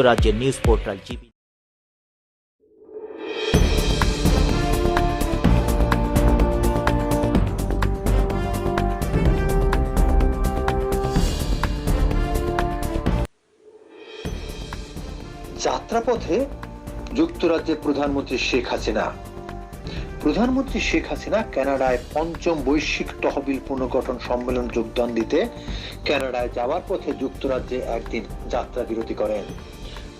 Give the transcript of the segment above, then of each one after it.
যুক্তরাজ্যের news portal GB যাত্রাপথে যুক্তরাজ্যের প্রধানমন্ত্রী শেখ হাসিনা। প্রধানমন্ত্রী শেখ হাসিনা কানাডায় পঞ্চম বৈশ্বিক তহবিল পুনর্গঠন সম্মেলন যোগদান দিতে কানাডায় যাওয়ার পথে যুক্তরাজ্যে একদিন যাত্রা বিরতি করেন।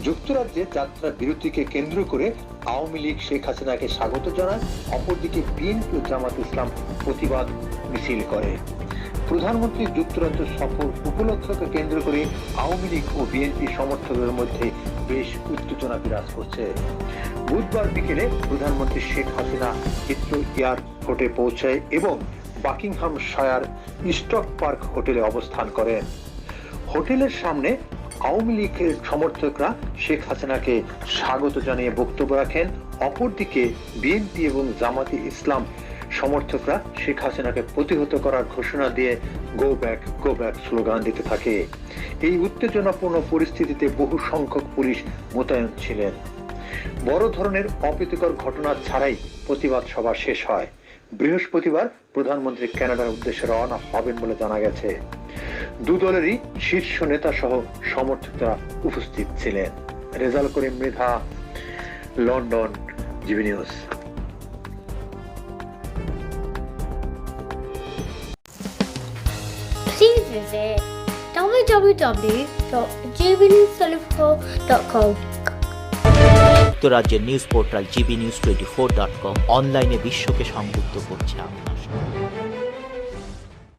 যুক্তরাজ্যে যাত্রা বিরতিকে কেন্দ্র করে আওয়ামী লীগ শেখ হাসিনাকে স্বাগত জানায়, অপরদিকে বিএনপি ও জামাত ইসলাম প্রতিবাদ মিছিল করে। প্রধানমন্ত্রী যুক্তরাজ্য সফর উপলক্ষকে কেন্দ্র করে আওয়ামী লীগ ও বিএনপি সমর্থকদের মধ্যে বেশ উত্তেজনা বিরাজ করছে। বুধবার বিকেলে প্রধানমন্ত্রী শেখ হাসিনা হিথ্রো এয়ারপোর্টে পৌঁছায় এবং বাকিংহাম শায়ার স্টক পার্ক হোটেলে অবস্থান করেন। হোটেলের সামনে আওয়ামী লীগের সমর্থকরা শেখ হাসিনাকে স্বাগত জানিয়ে বক্তব্য রাখেন। অপরদিকে বিএনপি এবং জামাতে ইসলাম সমর্থকরা শেখ হাসিনাকে প্রতিহত করার ঘোষণা দিয়ে go back go back slogan দিতে থাকে। এই উত্তেজনাপূর্ণ পরিস্থিতিতে বহু সংখ্যক পুলিশ মোতায়েন ছিলেন। বড় ধরনের অপ্রীতিকর ঘটনা ছাড়াই প্রতিবাদ সভা শেষ হয়। বৃহস্পতিবার প্রধানমন্ত্রী কানাডার উদ্দেশ্যে রওনা হবেন বলে জানা গেছে। দু দলেরই শীর্ষ নেতা সহ সমর্থকরা উপস্থিত ছিলেন। Rezaul Karim Mridha, London, J B news. Please visit www.jbnewsolution.com যুক্তরাজ্যের news portal J B news twenty four dot com অনলাইনে বিশ্বকে সংযুক্ত করছে আপনার